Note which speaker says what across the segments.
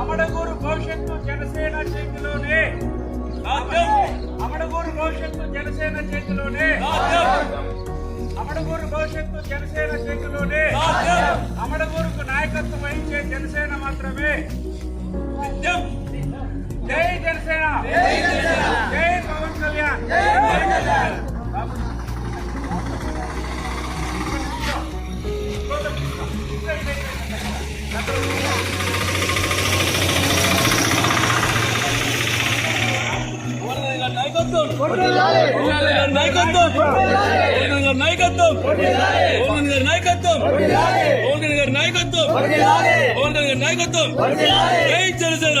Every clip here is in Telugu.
Speaker 1: అమడగూరు భవిష్యత్తు జనసేన చేతిలోనే అమడగూరు భవిష్యత్తు జనసేన చేతిలోనే అమడగూరు భవిష్యత్తు జనసేన చేతిలోనే అమడగూరుకు నాయకత్వం వహించే జనసేన మాత్రమే. జై జనసేన! జై పవన్ కళ్యాణ్
Speaker 2: పవన్ కళ్యాణ్! గారి నాయకత్వం పవన్ కళ్యాణ్! గారి నాయకత్వం నాయకత్వం నాయకత్వం నాయకత్వం నాయకత్వం జై జనసేన!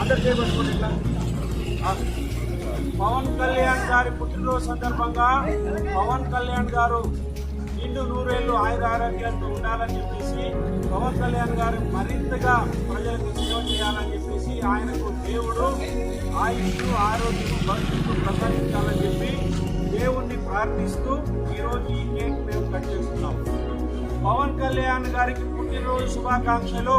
Speaker 1: అందరు ఇట్లా. పవన్ కళ్యాణ్ గారి పుట్టినరోజు సందర్భంగా పవన్ కళ్యాణ్ గారు నిండు నూరేళ్ళు ఆయుర ఆరోగ్యాలతో ఉండాలని చెప్పేసి పవన్ కళ్యాణ్ గారు మరింతగా ప్రజలకు సేవ చేయాలని చెప్పేసి ఆయనకు దేవుడు ఆయుష్ ఆరోగ్యం భవిష్యత్తు ప్రసాదించాలని చెప్పి దేవుణ్ణి ప్రార్థిస్తూ ఈరోజు ఈ కేక్ మేము కట్ చేస్తున్నాం పవన్ కళ్యాణ్ గారికి పుట్టినరోజు శుభాకాంక్షలు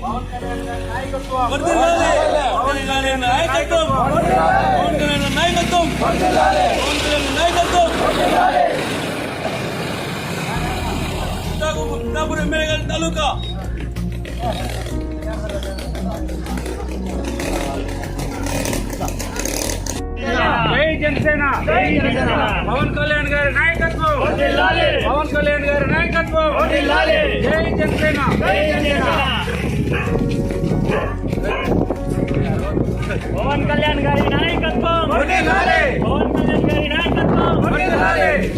Speaker 1: పవన్ కళ్యాణ్ గారి నాయకత్వం
Speaker 2: పవన్ కళ్యాణ్ నాయకత్వం పవన్ కళ్యాణ్ నాయకత్వం పవన్ కళ్యాణ్ నాయకత్వం ఎమ్మెల్యే తాలూకా
Speaker 1: జనసేన. పవన్ కళ్యాణ్ గారి నాయకత్వం. పవన్ కళ్యాణ్ గారి నాయకత్వం జై జనసేన జై జనసేన
Speaker 3: పవన్ కళ్యాణ్ గారి నాయకత్వం పవన్ కళ్యాణ్ గారి నాయకత్వం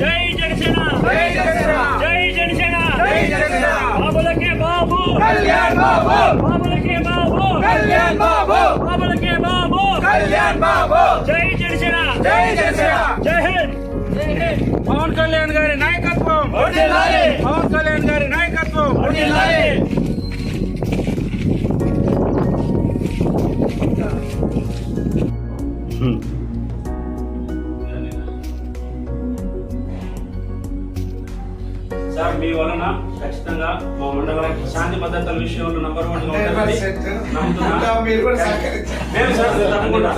Speaker 3: జై జనసేన
Speaker 1: జై జనసేన
Speaker 3: జై జనసేన
Speaker 1: జై జనసేన
Speaker 3: బాబులకే బాబు
Speaker 1: కళ్యాణ్ బాబు
Speaker 3: బాబులకే బాబు
Speaker 1: కళ్యాణ్ బాబు
Speaker 3: బాబులకే బాబు
Speaker 1: కళ్యాణ్ బాబు
Speaker 3: జై జనసేన
Speaker 1: జై జనసేన
Speaker 3: జై హింద్
Speaker 1: పవన్ కళ్యాణ్ గారి నాయకత్వం. పవన్ కళ్యాణ్ గారి నాయకత్వం.
Speaker 4: సార్ మీ వలన ఖచ్చితంగా మా మండలం శాంతి భద్రతల విషయంలో నంబర్ వన్గా ఉంటుందని నమ్ముతున్నా
Speaker 5: మీరు కూడా సహకరించారు
Speaker 4: మేము సార్ తప్పకుండా